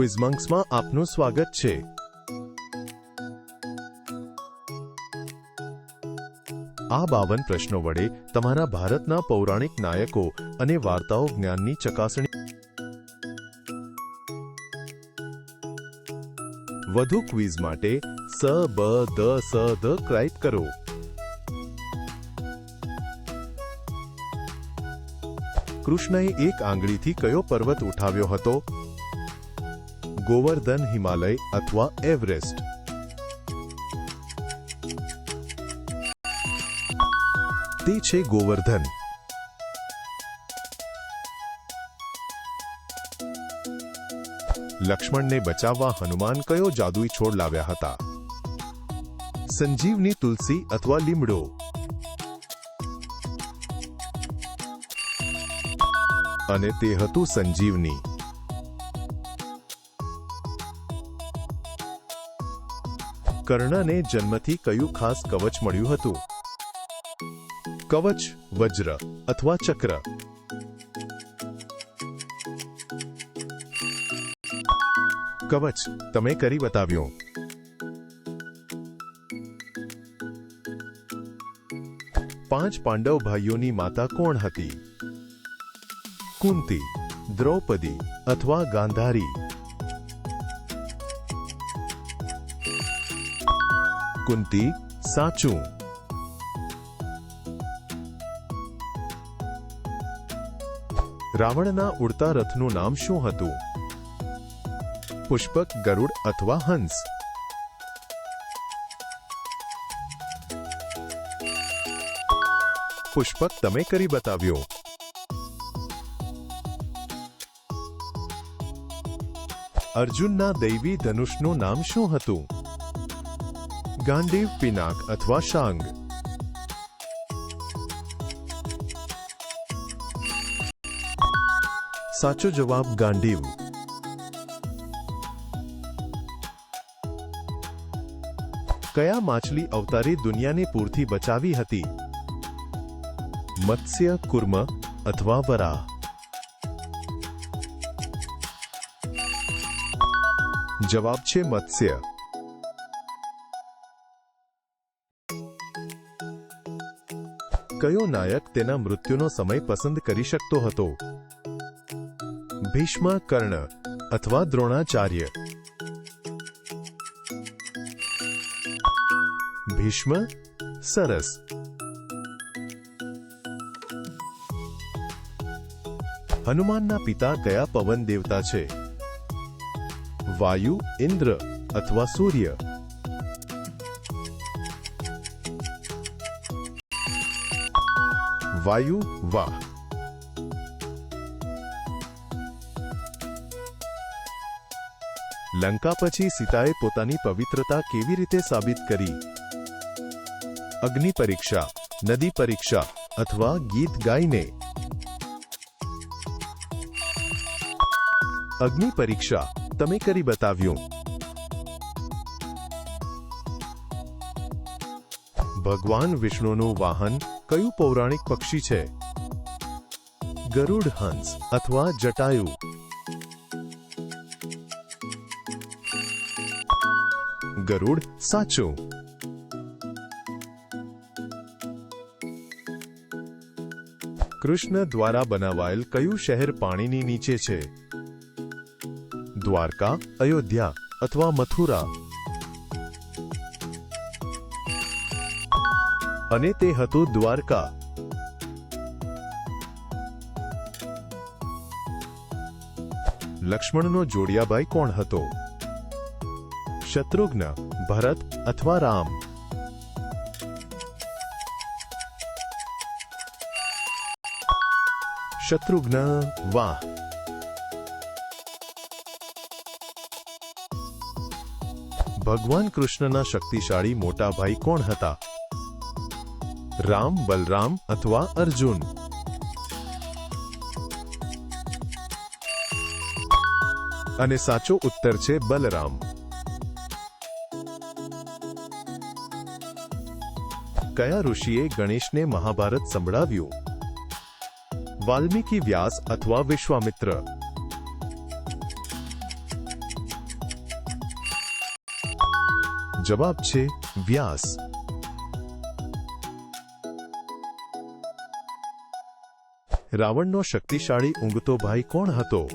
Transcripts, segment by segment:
ક્વિઝમંક્સમાં આપનું સ્વાગત છે. આ બાવન પ્રશ્નો વડે તમારા ભારતના પૌરાણિક નાયકો અને વાર્તાઓ જ્ઞાનની ચકાસણી વધુ ક્વિઝ માટે સ, બ, દ, સ દ ક્રાઇપ કરો. કૃષ્ણએ એક આંગળીથી કયો પર્વત ઉઠાવ્યો હતો? ગોવર્ધન હિમાલય અથવા એવરેસ્ટ. તે છે ગોવર્ધન. લક્ષ્મણને બચાવવા હનુમાન કયો જાદુઈ છોડ લાવ્યા હતા? સંજીવની તુલસી અથવા લીમડો? અને તે હતું સંજીવની. કર્ણને જન્મથી કયું ખાસ કવચ મળ્યું હતું? કવચ, વજ્ર અથવા ચક્ર? કવચ, તમે કરી બતાવ્યો. પાંચ પાંડવ ભાઈઓની માતા કોણ હતી? કુંતી, દ્રૌપદી અથવા ગાંધારી? કુંતી સાચું રાવણના ઉડતા રથનું નામ શું હતું? પુષ્પક, ગરુડ અથવા હંસ? પુષ્પક તમે કરી બતાવ્યો. અર્જુનના દૈવી ધનુષનું નામ શું હતું? ગાંડીવ પિનાક અથવા શાંગ સાચો જવાબ ગાંડીવ કયા માછલી અવતારી દુનિયાને પૂરથી બચાવી હતી મત્સ્ય કુર્મ અથવા વરાહ જવાબ છે મત્સ્ય કયો નાયક તેના મૃત્યુનો સમય પસંદ કરી શકતો હતો? ભીષ્મ, કર્ણ અથવા દ્રોણાચાર્ય? ભીષ્મ, સરસ. હનુમાનના પિતા કયા પવન દેવતા છે? વાયુ, ઇન્દ્ર અથવા સૂર્ય? વાયુ વાહ લંકા પછી સીતાએ પોતાની પવિત્રતા કેવી રીતે સાબિત કરી? અગ્નિ પરીક્ષા, નદી પરીક્ષા અથવા ગીત ગાઈને? અગ્નિ પરીક્ષા, તમે કરી બતાવ્યું. ભગવાન વિષ્ણુનું વાહન કયું પૌરાણિક પક્ષી છે? ગરુડ હંસ અથવા જટાયુ. ગરુડ સાચું. કૃષ્ણ દ્વારા બનાવાયેલ કયું શહેર પાણીની નીચે છે? દ્વારકા, અયોધ્યા અથવા મથુરા? અને તે હતું દ્વારકા. લક્ષ્મણનો જોડિયાભાઈ કોણ હતો? શત્રુઘ્ન, ભરત અથવા રામ? શત્રુઘ્ન, વાહ. ભગવાન કૃષ્ણના શક્તિશાળી મોટા ભાઈ કોણ હતા? રામ બલરામ અથવા અર્જુન અને સાચો ઉત્તર છે બલરામ કયા ઋષિએ ગણેશને મહાભારત સંભળાવ્યું વાલ્મીકી વ્યાસ અથવા વિશ્વામિત્ર જવાબ છે વ્યાસ રાવણનો શક્તિશાળી ઊંઘતો ભાઈ કોણ હતો?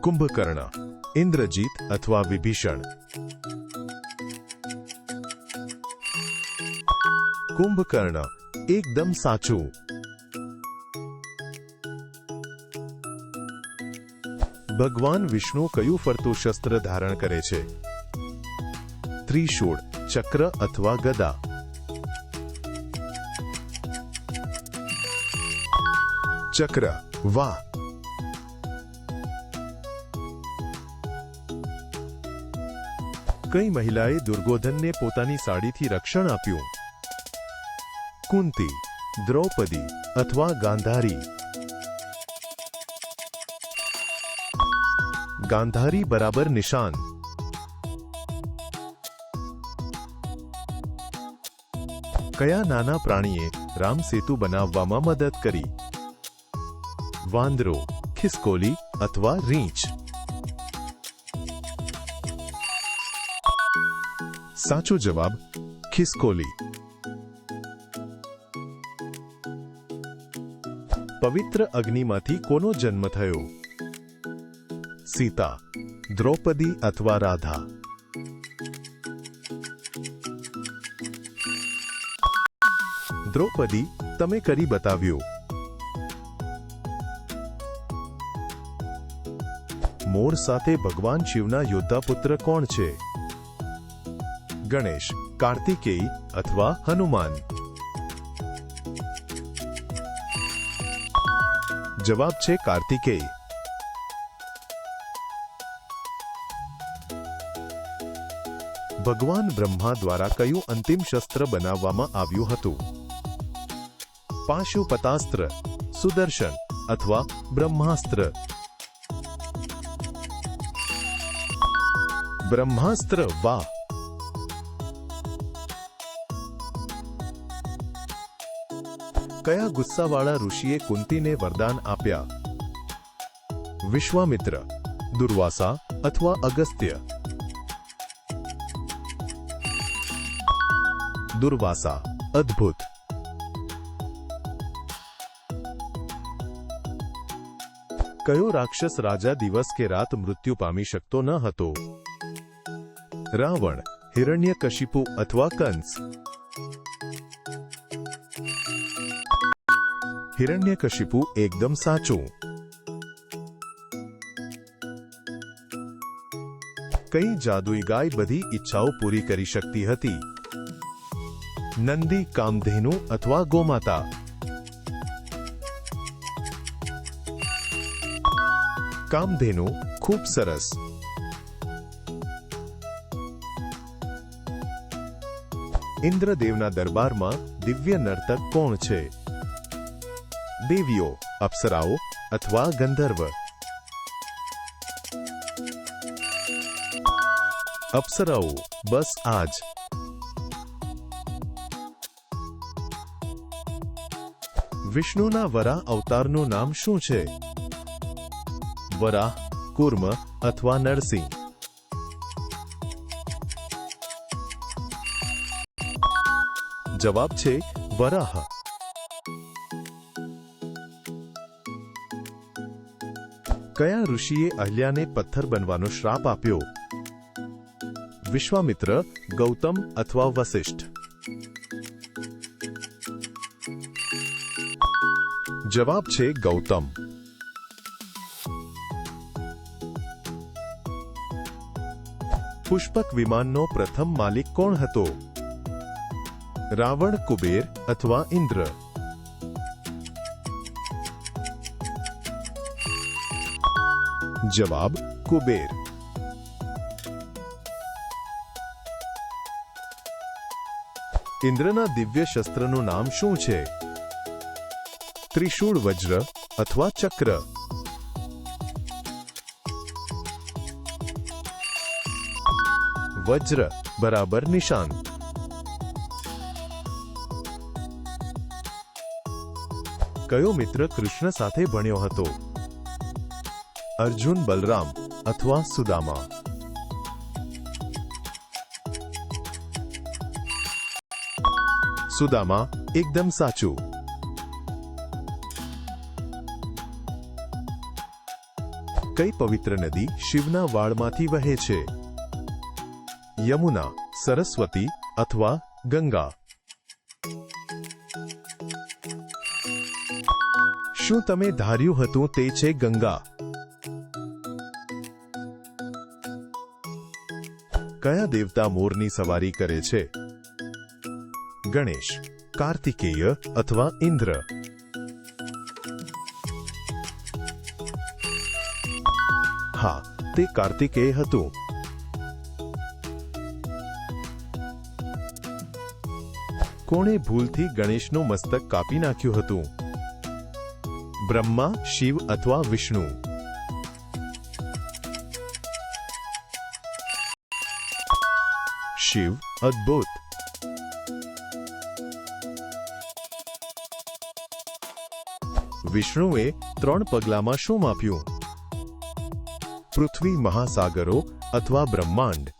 કુંભકર્ણ, ઇન્દ્રજીત અથવા વિભીષણ? કુંભકર્ણ, એકદમ સાચું. ભગવાન વિષ્ણુ કયું ફરતું શસ્ત્ર ધારણ કરે છે? ત્રિશૂળ, ચક્ર અથવા ગદા? ચક્ર વાહ કઈ મહિલાએ દુર્ગોધનને પોતાની સાડીથી રક્ષણ આપ્યું કુંતી દ્રૌપદી અથવા ગાંધારી ગાંધારી બરાબર નિશાન કયા નાના પ્રાણીએ રામ સેતુ બનાવવામાં મદદ કરી વાંદરો ખિસકોલી અથવા રીંછ સાચો જવાબ ખિસકોલી પવિત્ર અગ્નિમાંથી કોનો જન્મ થયો સીતા દ્રૌપદી અથવા રાધા દ્રૌપદી તમે કરી બતાવ્યું મોર સાથે ભગવાન શિવના યોદ્ધા પુત્ર કોણ છે? ગણેશ, કાર્તિકેય અથવા હનુમાન? જવાબ છે કાર્તિકેય. ભગવાન બ્રહ્મા દ્વારા કયું અંતિમ શસ્ત્ર બનાવવામાં આવ્યું હતું? પાશુપતાસ્ત્ર, સુદર્શન અથવા બ્રહ્માસ્ત્ર? બ્રહ્માસ્ત્ર વાહ કયા ગુસ્સાવાળા ઋષિએ કુંતીને વરદાન આપ્યા વિશ્વામિત્ર દુર્વાસા અથવા અગસ્ત્ય દુર્વાસા અદ્ભુત કયો રાક્ષસ રાજા દિવસ કે રાત મૃત્યુ પામી શકતો ન હતો રાવણ, હિરણ્યકશિપુ અથવા કંસ. હિરણ્યકશિપુ એકદમ સાચું. કઈ જાદુઈ ગાય બધી ઈચ્છાઓ પૂરી કરી શકતી હતી? નંદી, કામધેનુ અથવા ગોમાતા? કામધેનુ ખૂબ સરસ. ઇન્દ્રદેવના દરબારમાં દિવ્ય નર્તક કોણ છે? દેવીઓ, અપ્સરાઓ અથવા ગંધર્વ? અપ્સરાઓ, બસ આજ. વિષ્ણુના વરા અવતારનું નામ શું છે? વરાહ કુર્મ અથવા નરસિંહ. જવાબ છે વરાહ. કયા ઋષિએ અહલ્યાને પથ્થર બનવાનો શ્રાપ આપ્યો? વિશ્વામિત્ર, ગૌતમ અથવા વશિષ્ઠ જવાબ છે ગૌતમ. પુષ્પક વિમાનનો પ્રથમ માલિક કોણ હતો? રાવણ, કુબેર અથવા ઇન્દ્ર. જવાબ, કુબેર. ઇન્દ્રના દિવ્ય શસ્ત્રનું નામ શું છે? ત્રિશૂળ વજ્ર અથવા ચક્ર? વજ્ર, બરાબર નિશાન. કયો મિત્ર કૃષ્ણ સાથે ભણ્યો હતો? અર્જુન બલરામ અથવા સુદામા? સુદામા, એકદમ સાચું. કઈ પવિત્ર નદી શિવના વાળમાંથી વહે છે? યમુના, સરસ્વતી અથવા ગંગા? શું તમે ધાર્યું હતું તે છે ગંગા. કયા દેવતા મોરની સવારી કરે છે? ગણેશ, કાર્તિકેય અથવા ઇન્દ્ર? હા, તે કાર્તિકેય હતું. કોણે ભૂલથી ગણેશનું મસ્તક કાપી નાખ્યું હતું? બ્રહ્મા શિવ અથવા વિષ્ણુ શિવ અદ્ભુત વિષ્ણુએ ત્રણ પગલામાં શું માપ્યું પૃથ્વી મહાસાગરો અથવા બ્રહ્માંડ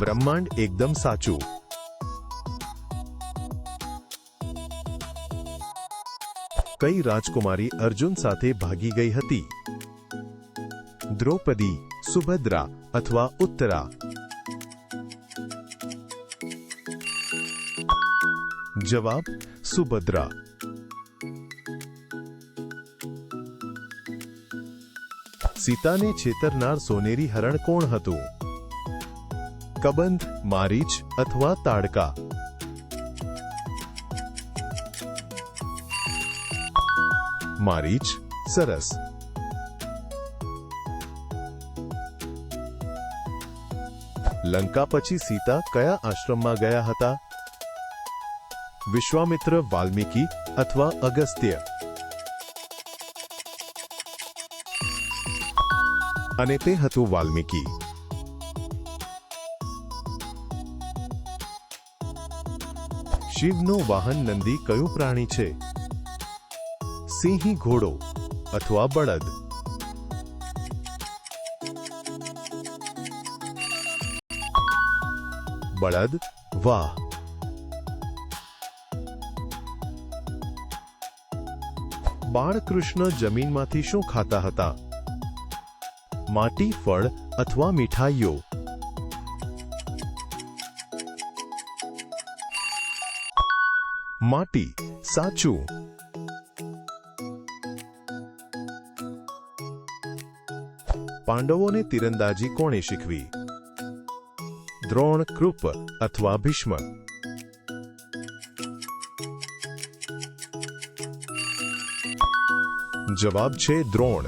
બ્રહ્માંડ એકદમ સાચું કઈ રાજકુમારી અર્જુન સાથે ભાગી ગઈ હતી? દ્રૌપદી, સુભદ્રા અથવા ઉત્તરા? જવાબ, સુભદ્રા. સીતાને છેતરનાર સોનેરી હરણ કોણ હતું? કબંધ, મારીચ અથવા તાડકા? મારીચ સરસ. લંકા પછી સીતા કયા આશ્રમમાં ગયા હતા? વિશ્વામિત્ર વાલ્મીકી અથવા અગસ્ત્ય? અને તે હતું વાલ્મીકી. શિવનું વાહન નંદી કયું પ્રાણી છે? સિંહી ઘોડો અથવા બળદ. બળદ, વાહ. બાળકૃષ્ણ જમીનમાંથી શું ખાતા હતા? માટી, ફળ અથવા મીઠાઈઓ? માટી, સાચું. પાંડવોને તીરંદાજી કોણે શીખવી દ્રોણ કૃપ અથવા ભીષ્મ જવાબ છે દ્રોણ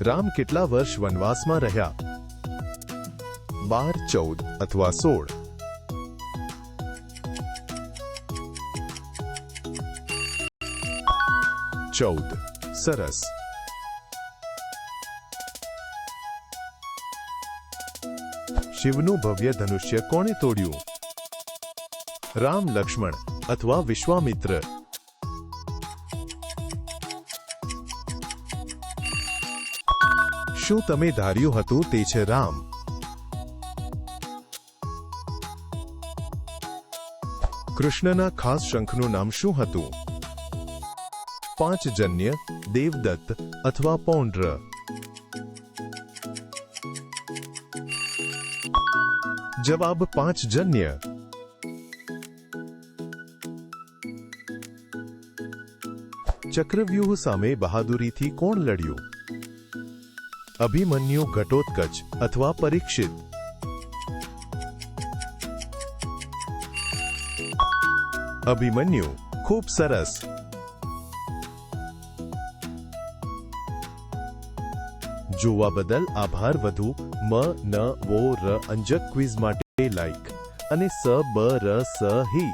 રામ કેટલા વર્ષ વનવાસમાં રહ્યા? બાર, ચૌદ અથવા સોળ ચૌદ સરસ શિવનું ભવ્ય ધનુષ્ય કોણે તોડ્યું? રામ લક્ષ્મણ અથવા વિશ્વામિત્ર? શું તમે ધાર્યું હતું તે છે રામ? કૃષ્ણના ખાસ શંખનું નામ શું હતું? પાંચજન્ય દેવદત્ત અથવા પૌંડ્ર જવાબ પાંચજન્ય ચક્રવ્યૂહ સામે બહાદુરીથી કોણ લડ્યું અભિમન્યુ ઘટોત્કચ અથવા પરીક્ષિત અભિમન્યુ ખૂબ સરસ જોવા બદલ આભાર વધુ. મ, ન, વો, ર અંજક ક્વિઝ માટે લાઈક અને સ, બ, ર, સ, હી.